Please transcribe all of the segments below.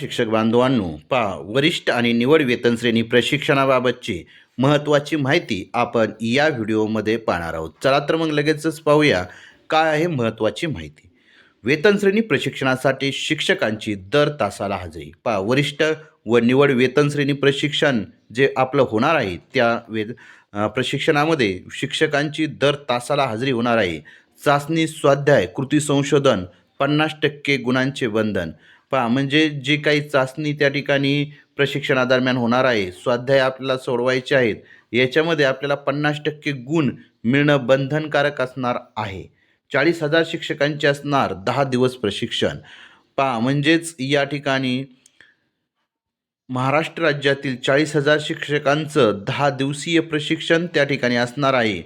शिक्षक बांधवांनो पा वरिष्ठ आणि निवड वेतन श्रेणी प्रशिक्षणाबाबतची महत्त्वाची माहिती आपण या व्हिडिओमध्ये पाहणार आहोत. चला तर मग लगेचच पाहूया काय आहे महत्त्वाची माहिती. वेतन श्रेणी प्रशिक्षणासाठी शिक्षकांची दर तासाला हजेरी. पहा वरिष्ठ व निवड वेतन श्रेणी प्रशिक्षण जे आपलं होणार आहे त्या वे प्रशिक्षणामध्ये शिक्षकांची दर तासाला हजेरी होणार आहे. चाचणी स्वाध्याय कृती संशोधन पन्नास टक्के गुणांचे बंधन. पहा म्हणजे जी काही चाचणी त्या ठिकाणी प्रशिक्षणादरम्यान होणार आहे स्वाध्याय आपल्याला सोडवायचे आहेत याच्यामध्ये आपल्याला पन्नास टक्के गुण मिळणं बंधनकारक असणार आहे. चाळीस हजार शिक्षकांचे असणार दहा दिवस प्रशिक्षण. पहा म्हणजेच या ठिकाणी महाराष्ट्र राज्यातील चाळीस हजार शिक्षकांचं दहा दिवसीय प्रशिक्षण त्या ठिकाणी असणार आहे.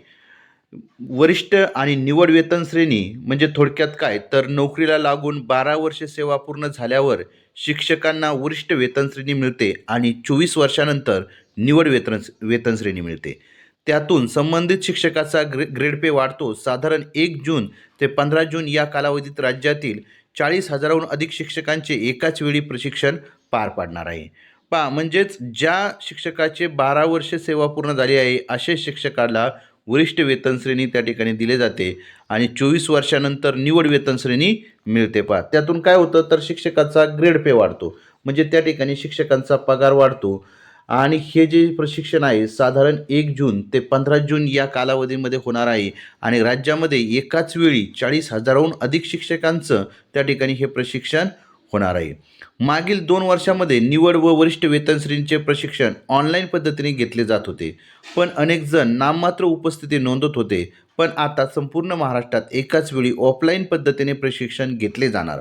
वरिष्ठ आणि निवड वेतन श्रेणी म्हणजे थोडक्यात काय? तर नोकरीला लागून बारा वर्षे सेवा पूर्ण झाल्यावर शिक्षकांना वरिष्ठ वेतन श्रेणी मिळते आणि चोवीस वर्षानंतर निवड वेतन वेतन श्रेणी मिळते. त्यातून संबंधित शिक्षकाचा ग्रे ग्रेड पे वाढतो. साधारण एक जून ते पंधरा जून या कालावधीत राज्यातील चाळीस हजाराहून अधिक शिक्षकांचे एकाच वेळी प्रशिक्षण पार पाडणार आहे. पहा म्हणजेच ज्या शिक्षकाचे बारा वर्षे सेवा पूर्ण झाली आहे असे शिक्षकाला वरिष्ठ वेतनश्रेणी त्या ठिकाणी दिले जाते आणि चोवीस वर्षानंतर निवड वेतनश्रेणी मिळते. पहा त्यातून काय होतं? तर शिक्षकाचा ग्रेड पे वाढतो. म्हणजे त्या ठिकाणी शिक्षकांचा पगार वाढतो. आणि हे जे प्रशिक्षण आहे साधारण एक जून ते पंधरा जून या कालावधीमध्ये होणार आहे. आणि राज्यामध्ये एकाच वेळी चाळीस हजाराहून अधिक शिक्षकांचं त्या ठिकाणी हे प्रशिक्षण होणार आहे. मागील दोन वर्षामध्ये निवड व वरिष्ठ वेतनश्रींचे प्रशिक्षण ऑनलाईन पद्धतीने घेतले जात होते. पण अनेक जण नाममात्र उपस्थिती नोंदवत होते. पण आता संपूर्ण महाराष्ट्रात एकाच वेळी ऑफलाईन पद्धतीने प्रशिक्षण घेतले जाणार.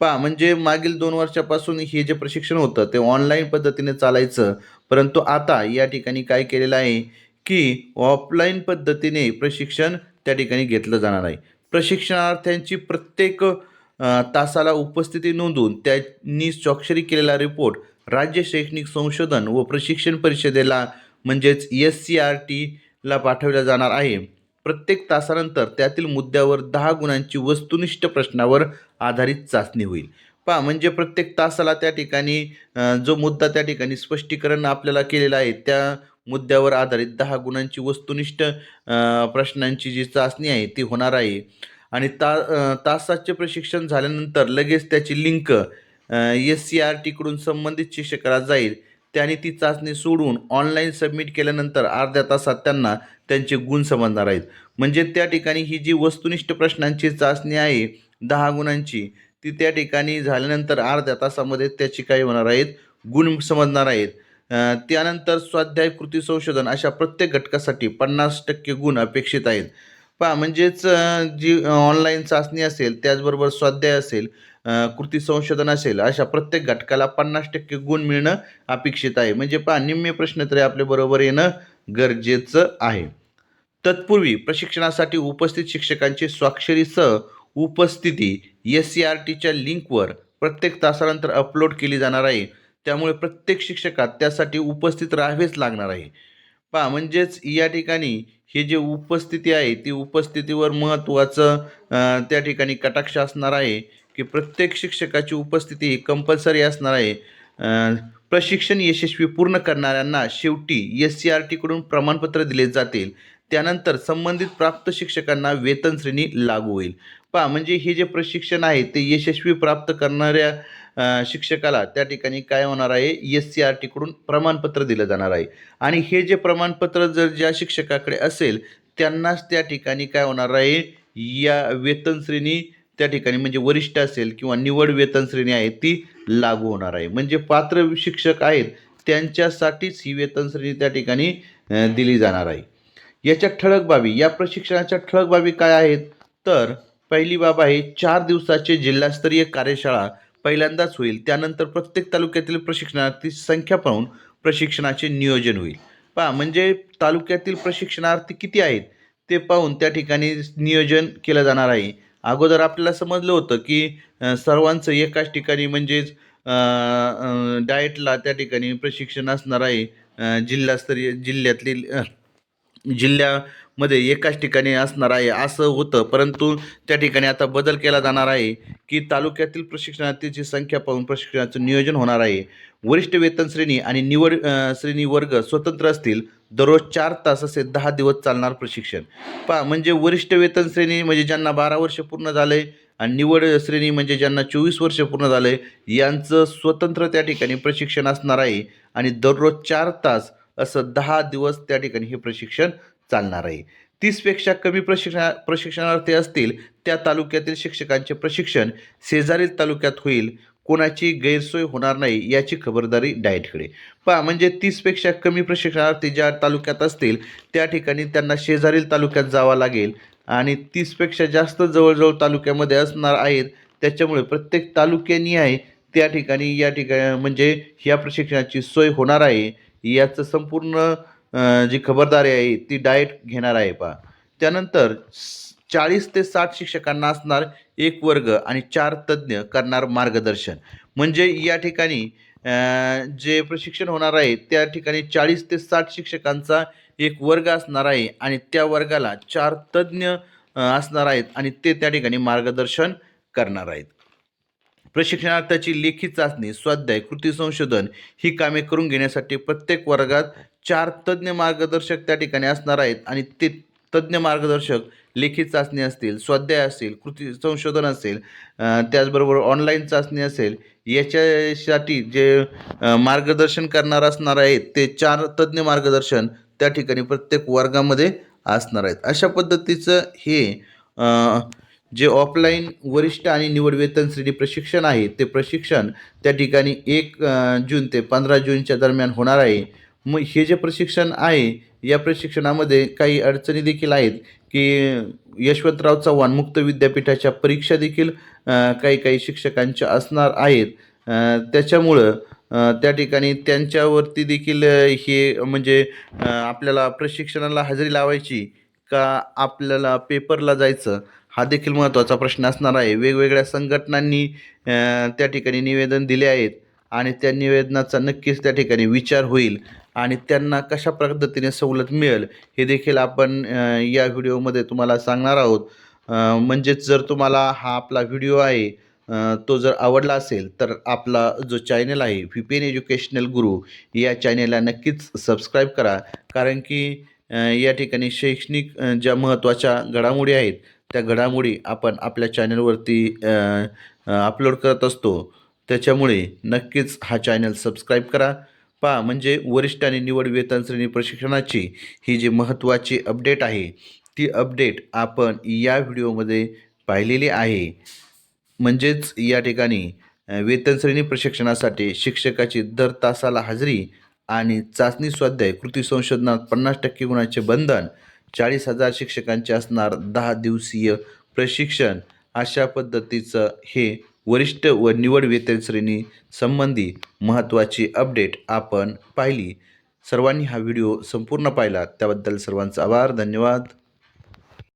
पहा म्हणजे मागील दोन वर्षापासून हे जे प्रशिक्षण होतं ते ऑनलाईन पद्धतीने चालायचं. परंतु आता या ठिकाणी काय केलेलं आहे की ऑफलाईन पद्धतीने प्रशिक्षण त्या ठिकाणी घेतलं जाणार आहे. प्रशिक्षणार्थ्यांची प्रत्येक तासाला उपस्थिती नोंदवून त्यांनी स्वाक्षरी केलेला रिपोर्ट राज्य शैक्षणिक संशोधन व प्रशिक्षण परिषदेला म्हणजेच एस सी आर टीला पाठवला जाणार आहे. प्रत्येक तासानंतर त्यातील मुद्द्यावर दहा गुणांची वस्तुनिष्ठ प्रश्नावर आधारित चाचणी होईल. पहा म्हणजे प्रत्येक तासाला त्या ठिकाणी जो मुद्दा त्या ठिकाणी स्पष्टीकरण आपल्याला केलेलं आहे त्या मुद्द्यावर आधारित दहा गुणांची वस्तुनिष्ठ प्रश्नांची जी चाचणी आहे ती होणार आहे. आणि ता तासाचे प्रशिक्षण झाल्यानंतर लगेच त्याची लिंक एस सी आर टीकडून संबंधित शिक्षकाला जाईल. त्याने ती चाचणी सोडून ऑनलाईन सबमिट केल्यानंतर अर्ध्या तासात त्यांना त्यांचे गुण समजणार आहेत. म्हणजे त्या ठिकाणी ही जी वस्तुनिष्ठ प्रश्नांची चाचणी आहे दहा गुणांची ती त्या ठिकाणी झाल्यानंतर अर्ध्या तासामध्ये त्याची काय होणार आहेत? गुण समजणार आहेत. त्यानंतर स्वाध्याय कृती संशोधन अशा प्रत्येक घटकासाठी पन्नास टक्के गुण अपेक्षित आहेत. पहा म्हणजेच जी ऑनलाईन चाचणी असेल त्याचबरोबर स्वाध्याय असेल कृती संशोधन असेल अशा प्रत्येक घटकाला पन्नास टक्के गुण मिळणं अपेक्षित आहे. म्हणजे पहा निम्मे प्रश्न तरी आपल्या बरोबर येणं गरजेचं आहे. तत्पूर्वी प्रशिक्षणासाठी उपस्थित शिक्षकांची स्वाक्षरीसह उपस्थिती एस सी आर टीच्या लिंकवर प्रत्येक तासानंतर अपलोड केली जाणार आहे. त्यामुळे प्रत्येक शिक्षकात त्यासाठी उपस्थित राहावेच लागणार आहे. पहा म्हणजेच या ठिकाणी हे जे उपस्थिती आहे ती उपस्थितीवर महत्त्वाचं त्या ठिकाणी कटाक्ष असणार आहे की प्रत्येक शिक्षकाची उपस्थिती ही कंपल्सरी असणार आहे. प्रशिक्षण यशस्वी पूर्ण करणाऱ्यांना शेवटी एस सी आर टीकडून प्रमाणपत्र दिले जातील. त्यानंतर संबंधित प्राप्त शिक्षकांना वेतन श्रेणी लागू होईल. पहा म्हणजे हे जे प्रशिक्षण आहे ते यशस्वी प्राप्त करणाऱ्या शिक्षकाला त्या ठिकाणी काय होणार आहे? एस सी आर टीकडून प्रमाणपत्र दिलं जाणार आहे. आणि हे जे प्रमाणपत्र जर ज्या शिक्षकाकडे असेल त्यांनाच त्या ठिकाणी काय होणार आहे? या वेतन श्रेणी त्या ठिकाणी म्हणजे वरिष्ठ असेल किंवा निवड वेतन श्रेणी आहे ती लागू होणार आहे. म्हणजे पात्र शिक्षक आहेत त्यांच्यासाठीच ही वेतन श्रेणी त्या ठिकाणी दिली जाणार आहे. याच्या ठळक बाबी या प्रशिक्षणाच्या ठळक बाबी काय आहेत? तर पहिली बाब आहे चार दिवसाचे जिल्हास्तरीय कार्यशाळा पहिल्यांदाच होईल. त्यानंतर प्रत्येक तालुक्यातील प्रशिक्षणार्थी संख्या पाहून प्रशिक्षणाचे नियोजन होईल. पहा म्हणजे तालुक्यातील प्रशिक्षणार्थी किती आहेत ते पाहून त्या ठिकाणी नियोजन केलं जाणार आहे. अगोदर आपल्याला समजलं होतं की सर्वांचं एकाच ठिकाणी म्हणजेच डाएटला त्या ठिकाणी प्रशिक्षण असणार आहे. जिल्हास्तरीय जिल्ह्यातली जिल्ह्या मध्ये एकाच ठिकाणी असणार आहे असं होतं. परंतु त्या ठिकाणी आता बदल केला जाणार आहे की तालुक्यातील प्रशिक्षणार्थीची संख्या पाहून प्रशिक्षणाचं नियोजन होणार आहे. वरिष्ठ वेतन श्रेणी आणि निवड श्रेणी वर्ग स्वतंत्र असतील दररोज चार तास असे दहा दिवस चालणार प्रशिक्षण. पहा म्हणजे वरिष्ठ वेतन श्रेणी म्हणजे ज्यांना बारा वर्ष पूर्ण झाले आणि निवड श्रेणी म्हणजे ज्यांना चोवीस वर्ष पूर्ण झाले यांचं स्वतंत्र त्या ठिकाणी प्रशिक्षण असणार आहे आणि दररोज चार तास असं दहा दिवस त्या ठिकाणी हे प्रशिक्षण चालणार आहे. तीसपेक्षा कमी प्रशिक्षणा प्रशिक्षणार्थी असतील त्या तालुक्यातील शिक्षकांचे प्रशिक्षण शेजारील तालुक्यात होईल. कोणाची गैरसोय होणार नाही याची खबरदारी डायटकडे पहा म्हणजे तीसपेक्षा कमी प्रशिक्षणार्थी ज्या तालुक्यात असतील त्या ठिकाणी त्यांना शेजारील तालुक्यात जावं लागेल. आणि तीसपेक्षा जास्त जवळजवळ तालुक्यामध्ये असणार आहेत त्याच्यामुळे प्रत्येक तालुक्यानिहाय त्या ठिकाणी या ठिकाणी म्हणजे ह्या प्रशिक्षणाची सोय होणार आहे याचं संपूर्ण जी खबरदारी आहे ती डाएट घेणार आहे पहा. त्यानंतर चाळीस ते साठ शिक्षकांना असणार एक वर्ग आणि चार तज्ज्ञ करणार मार्गदर्शन. म्हणजे या ठिकाणी जे प्रशिक्षण होणार आहे त्या ठिकाणी चाळीस ते साठ शिक्षकांचा एक वर्ग असणार आहे आणि त्या वर्गाला चार तज्ज्ञ असणार आहेत आणि ते त्या ठिकाणी मार्गदर्शन करणार आहेत. प्रशिक्षणार्थाची लेखी चाचणी स्वाध्याय कृती संशोधन ही कामे करून घेण्यासाठी प्रत्येक वर्गात चार तज्ज्ञ मार्गदर्शक त्या ठिकाणी असणार आहेत आणि ते तज्ज्ञ मार्गदर्शक लेखी चाचणी असतील स्वाध्याय असतील कृती संशोधन असेल त्याचबरोबर ऑनलाईन चाचणी असेल याच्यासाठी जे मार्गदर्शन करणार असणार आहेत ते चार तज्ज्ञ मार्गदर्शन त्या ठिकाणी प्रत्येक वर्गामध्ये असणार आहेत. अशा पद्धतीचं हे जे ऑफलाईन वरिष्ठ आणि निवड वेतन श्रेणी प्रशिक्षण आहे ते प्रशिक्षण त्या ठिकाणी एक जून ते पंधरा जूनच्या दरम्यान होणार आहे. मग हे जे प्रशिक्षण आहे या प्रशिक्षणामध्ये काही अडचणी देखील आहेत की यशवंतराव चव्हाण मुक्त विद्यापीठाच्या परीक्षा देखील काही काही शिक्षकांच्या असणार आहेत. त्याच्यामुळं त्या ठिकाणी त्यांच्यावरती देखील हे म्हणजे आपल्याला प्रशिक्षणाला हजेरी लावायची का आपल्याला पेपरला जायचं हा देखील महत्त्वाचा प्रश्न असणार आहे. वेगवेगळ्या संघटनांनी त्या ठिकाणी निवेदन दिले आहेत आणि त्या निवेदनाचा नक्कीच त्या ठिकाणी विचार होईल. आणि त्यांना कशा पद्धतीने सवलत मिळेल हे देखील आपण या व्हिडिओमध्ये तुम्हाला सांगणार आहोत. म्हणजेच जर तुम्हाला हा आपला व्हिडिओ आहे तो जर आवडला असेल तर आपला जो चॅनल आहे व्ही पी एन एज्युकेशनल गुरु या चॅनेलला नक्कीच सबस्क्राईब करा. कारण की या ठिकाणी शैक्षणिक ज्या महत्त्वाच्या घडामोडी आहेत त्या घडामोडी आपण आपल्या चॅनलवरती अपलोड करत असतो. त्याच्यामुळे नक्कीच हा चॅनल सबस्क्राईब करा. पा म्हणजे वरिष्ठ आणि निवड वेतन श्रेणी प्रशिक्षणाची ही जी महत्त्वाची अपडेट आहे ती अपडेट आपण या व्हिडिओमध्ये पाहिलेली आहे. म्हणजेच या ठिकाणी वेतनश्रेणी वेतन श्रेणी प्रशिक्षणासाठी शिक्षकाची दर तासाला हजेरी आणि चाचणी स्वाध्याय कृती संशोधनात पन्नास टक्के गुणाचे बंधन चाळीस हजार शिक्षकांचे असणार दहा दिवसीय प्रशिक्षण अशा पद्धतीचं हे वरिष्ठ व निवड वेतन श्रेणी संबंधी महत्त्वाची अपडेट आपण पाहिली. सर्वांनी हा व्हिडिओ संपूर्ण पाहिला. त्याबद्दल सर्वांचा आभार. धन्यवाद.